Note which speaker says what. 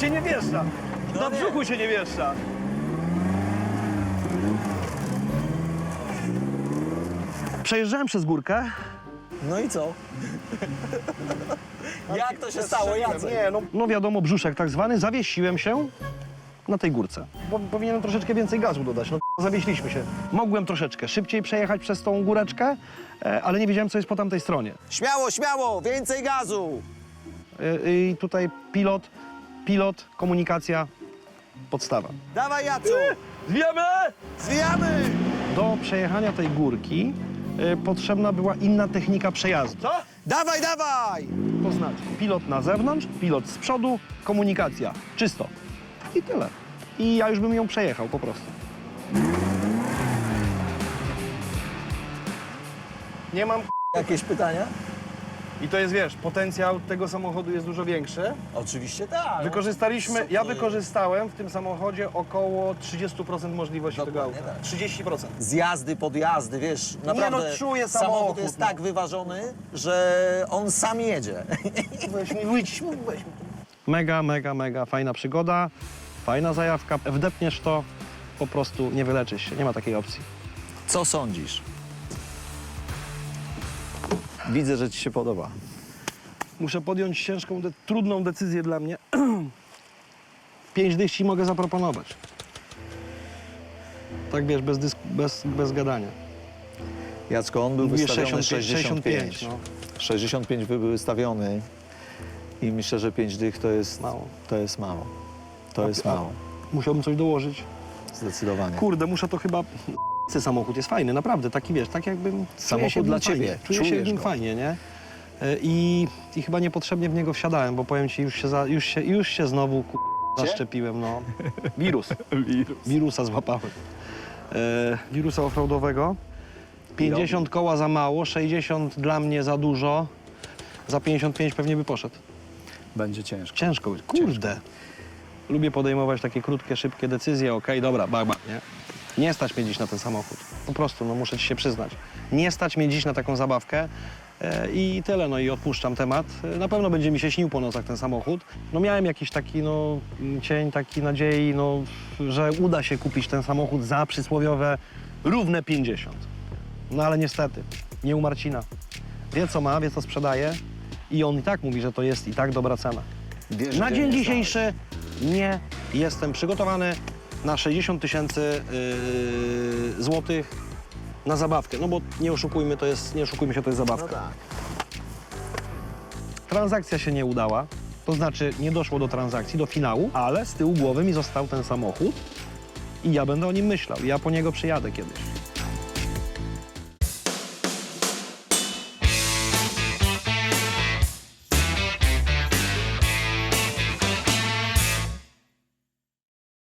Speaker 1: się nie wieszcza.
Speaker 2: No
Speaker 1: Na
Speaker 2: nie.
Speaker 1: brzuchu się nie wieszcza. Przejeżdżałem przez górkę.
Speaker 2: No i co? Jak to się stało, Jacek?
Speaker 1: Nie, no, no wiadomo, brzuszek tak zwany. Zawiesiłem się na tej górce. Bo powinienem troszeczkę więcej gazu dodać. No zawieśliśmy się. Mogłem troszeczkę szybciej przejechać przez tą góreczkę, e, ale nie wiedziałem, co jest po tamtej stronie.
Speaker 2: Śmiało, śmiało, więcej gazu!
Speaker 1: E, I tutaj pilot, pilot, komunikacja, podstawa.
Speaker 2: Dawaj, Jacu!
Speaker 1: Zwijamy!
Speaker 2: Zwijamy!
Speaker 1: Do przejechania tej górki e, potrzebna była inna technika przejazdu. Co?
Speaker 2: Dawaj, dawaj!
Speaker 1: To znaczy pilot na zewnątrz, pilot z przodu, komunikacja. Czysto. I tyle. I ja już bym ją przejechał po prostu. Nie mam
Speaker 2: Jakieś pytania?
Speaker 1: I to jest, wiesz, potencjał tego samochodu jest dużo większy.
Speaker 2: Oczywiście tak.
Speaker 1: Wykorzystaliśmy, ja wykorzystałem w tym samochodzie około 30% możliwości tego
Speaker 2: Dokładnie
Speaker 1: auta.
Speaker 2: tak.
Speaker 1: 30%.
Speaker 2: Zjazdy, podjazdy, wiesz, naprawdę
Speaker 1: no, czuję
Speaker 2: samochód
Speaker 1: samochód,
Speaker 2: jest
Speaker 1: no.
Speaker 2: tak wyważony, że on sam jedzie.
Speaker 1: Weź mi, wyjdź, weź mi. Mega, mega, mega fajna przygoda, fajna zajawka. Wdepniesz to, po prostu nie wyleczysz się, nie ma takiej opcji.
Speaker 2: Co sądzisz? Widzę, że ci się podoba.
Speaker 1: Muszę podjąć ciężką, de- trudną decyzję dla mnie. Pięć dych ci mogę zaproponować. Tak wiesz, bez, dysk- bez, bez gadania.
Speaker 2: Jacko, on był
Speaker 1: Mówię
Speaker 2: wystawiony
Speaker 1: 65,
Speaker 2: 65.
Speaker 1: 65,
Speaker 2: 65 był wystawiony i myślę, że 5 dych to jest
Speaker 1: Mało.
Speaker 2: To jest mało. To jest mało.
Speaker 1: Musiałbym coś dołożyć.
Speaker 2: Zdecydowanie.
Speaker 1: Kurde, muszę to chyba... Ten samochód jest fajny, naprawdę, taki wiesz, tak jakbym... czuję
Speaker 2: Samochód
Speaker 1: się
Speaker 2: dla
Speaker 1: fajnie,
Speaker 2: ciebie,
Speaker 1: Czuję się w nim
Speaker 2: go.
Speaker 1: fajnie, nie? E, I, I chyba niepotrzebnie w niego wsiadałem, bo powiem ci, już się, za, już się, już się znowu ku... zaszczepiłem, no. Wirus. Wirusa złapałem. E, wirusa offroadowego. 50 koła za mało, 60 dla mnie za dużo. Za 55 pewnie by poszedł.
Speaker 2: Będzie ciężko.
Speaker 1: Ciężko, kurde. Lubię podejmować takie krótkie, szybkie decyzje. Okej, dobra, bak, bak, nie? Nie stać mnie dziś na ten samochód. Po prostu, no muszę ci się przyznać. Nie stać mnie dziś na taką zabawkę e, i tyle, no i odpuszczam temat. E, Na pewno będzie mi się śnił po nocach ten samochód. No miałem jakiś taki, no, cień taki nadziei, no, że uda się kupić ten samochód za przysłowiowe równe 50. No ale niestety, nie u Marcina. Wie co ma, wie co sprzedaje i on i tak mówi, że to jest i tak dobra cena.
Speaker 2: Wiesz,
Speaker 1: Na
Speaker 2: gdzie
Speaker 1: dzień dzisiejszy nie jestem przygotowany na 60 tysięcy yy, złotych na zabawkę. No bo nie oszukujmy, to jest, nie oszukujmy się, to jest
Speaker 2: No
Speaker 1: zabawka.
Speaker 2: tak.
Speaker 1: Transakcja się nie udała, to znaczy nie doszło do transakcji, do finału, ale z tyłu głowy mi został ten samochód i ja będę o nim myślał. Ja po niego przyjadę kiedyś.